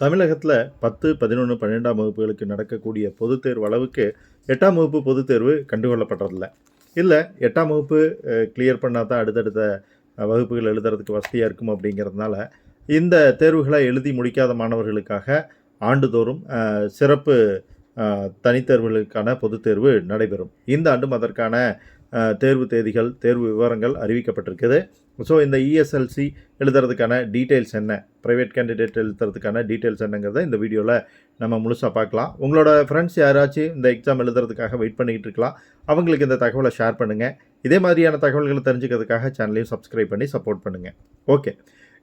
தமிழகத்தில் பத்து பதினொன்று பன்னெண்டாம் வகுப்புகளுக்கு நடக்கக்கூடிய பொதுத் தேர்வு அளவுக்கு எட்டாம் வகுப்பு பொதுத் தேர்வு கண்டுகொள்ளப்படுறதில்ல இல்லை எட்டாம் வகுப்பு கிளியர் பண்ணால் தான் அடுத்தடுத்த வகுப்புகள் எழுதுறதுக்கு வசதியாக இருக்கும் அப்படிங்கிறதுனால இந்த தேர்வுகளை எழுதி முடிக்காத மாணவர்களுக்காக ஆண்டுதோறும் சிறப்பு தனித்தேர்வுகளுக்கான பொதுத் தேர்வு நடைபெறும். இந்த ஆண்டும் அதற்கான தேர்வு தேதிகள் தேர்வு விவரங்கள் அறிவிக்கப்பட்டிருக்குது. ஸோ இந்த இஎஸ்எல்சி எழுதுறதுக்கான டீட்டெயில்ஸ் என்ன? ப்ரைவேட் கேண்டிடேட் எழுதுறதுக்கான டீட்டெயில்ஸ் என்னங்கிறத இந்த வீடியோவில் நம்ம முழுசாக பார்க்கலாம். உங்களோட ஃப்ரெண்ட்ஸ் யாராச்சும் இந்த எக்ஸாம் எழுதுறதுக்காக வெயிட் பண்ணிக்கிட்டு இருக்கலாம். அவங்களுக்கு இந்த தகவலை ஷேர் பண்ணுங்கள் இதே மாதிரியான தகவல்களை தெரிஞ்சுக்கிறதுக்காக சேனலையும் சப்ஸ்கிரைப் பண்ணி சப்போர்ட் பண்ணுங்கள் ஓகே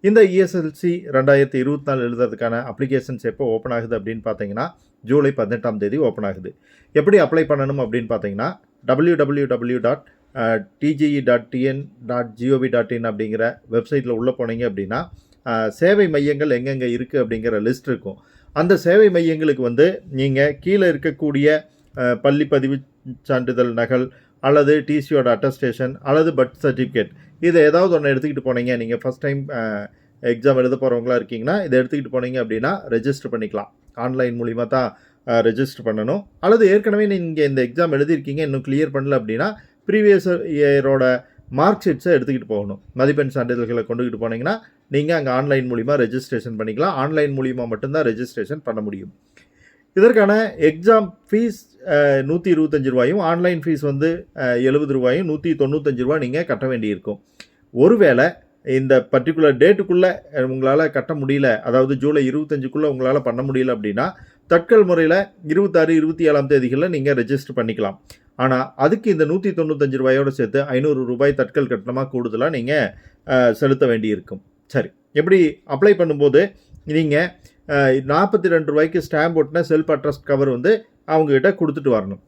இந்த இஎஸ்எல்சி ரெண்டாயிரத்தி இருபத்தி நாலு எழுதுறதுக்கான அப்ளிகேஷன்ஸ் எப்போ ஓப்பன் ஆகுது அப்படின்னு பார்த்தீங்கன்னா ஜூலை பதினெட்டாம் தேதி ஓப்பன் ஆகுது. எப்படி அப்ளை பண்ணணும் அப்படின்னு பார்த்தீங்கன்னா W W W dot DGE dot TN dot gov dot in அப்படிங்கிற வெப்சைட்டில் உள்ளே போனீங்க அப்படின்னா uh, சேவை மையங்கள் எங்கெங்கே இருக்குது அப்படிங்கிற லிஸ்ட் இருக்கும். அந்த சேவை மையங்களுக்கு வந்து நீங்கள் கீழே இருக்கக்கூடிய uh, பள்ளி பதிவு சான்றிதழ் நகல் அல்லது டிசியோட அட்டஸ்டேஷன் அல்லது பர்த் சர்டிஃபிகேட் இதை ஏதாவது ஒன்று எடுத்துக்கிட்டு போனீங்க. நீங்கள் ஃபஸ்ட் டைம் எக்ஸாம் எழுத போகிறவங்களா இருக்கீங்கன்னா இதை எடுத்துக்கிட்டு போனீங்க அப்படின்னா ரெஜிஸ்டர் பண்ணிக்கலாம். ஆன்லைன் மூலிமா தான் ரெஜிஸ்டர் பண்ணணும். அல்லது ஏற்கனவே நீங்கள் இந்த எக்ஸாம் எழுதியிருக்கீங்க இன்னும் கிளியர் பண்ணல அப்படின்னா ப்ரீவியஸ் இயரோட மார்க் ஷீட்ஸை எடுத்துக்கிட்டு போகணும். மதிப்பெண் சான்றிதழ்களை கொண்டுக்கிட்டு போனீங்கன்னா நீங்கள் அங்கே ஆன்லைன் மூலிமா ரெஜிஸ்ட்ரேஷன் பண்ணிக்கலாம். ஆன்லைன் மூலிமா மட்டும்தான் ரெஜிஸ்ட்ரேஷன் பண்ண முடியும். இதற்கான எக்ஸாம் ஃபீஸ் நூற்றி இருபத்தஞ்சி ரூபாயும் ஆன்லைன் ஃபீஸ் வந்து எழுபது ரூபாயும் நூற்றி தொண்ணூத்தஞ்சு ரூபா நீங்கள் கட்ட வேண்டியிருக்கும். ஒருவேளை இந்த பர்டிகுலர் டேட்டுக்குள்ளே உங்களால் கட்ட முடியல. அதாவது ஜூலை இருபத்தஞ்சுக்குள்ளே உங்களால் பண்ண முடியல அப்படின்னா தட்கல் முறையில் இருபத்தாறு இருபத்தி ஏழாம் தேதிகளில் நீங்கள் ரெஜிஸ்டர் பண்ணிக்கலாம். ஆனால் அதுக்கு இந்த நூற்றி தொண்ணூத்தஞ்சு ரூபாயோட சேர்த்து ஐநூறு ரூபாய் தட்கல் கட்டணமாக கூடுதலாக நீங்கள் செலுத்த வேண்டியிருக்கும். சரி. எப்படி அப்ளை பண்ணும்போது நீங்கள் நாற்பத்தி ரெண்டு ரூபாய்க்கு ஸ்டாம்ப் ஒட்டின செல்ஃப் அட்ரஸ்ட் கவர் வந்து அவங்கக்கிட்ட கொடுத்துட்டு வரணும்.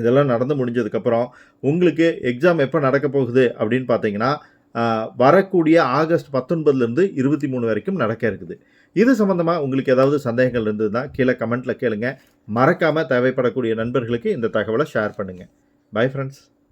இதெல்லாம் நடந்து முடிஞ்சதுக்கப்புறம் உங்களுக்கு எக்ஸாம் எப்போ நடக்க போகுது அப்படின்னு பார்த்தீங்கன்னா வரக்கூடிய ஆகஸ்ட் பத்தொன்பதுலேருந்து இருபத்தி மூணு வரைக்கும் நடக்க இருக்குது. இது சம்மந்தமாக உங்களுக்கு ஏதாவது சந்தேகங்கள் இருந்ததுன்னா கீழே கமெண்ட்டில் கேளுங்க. மறக்காமல் தேவைப்படக்கூடிய நண்பர்களுக்கு இந்த தகவலை ஷேர் பண்ணுங்கள் பை ஃப்ரெண்ட்ஸ்.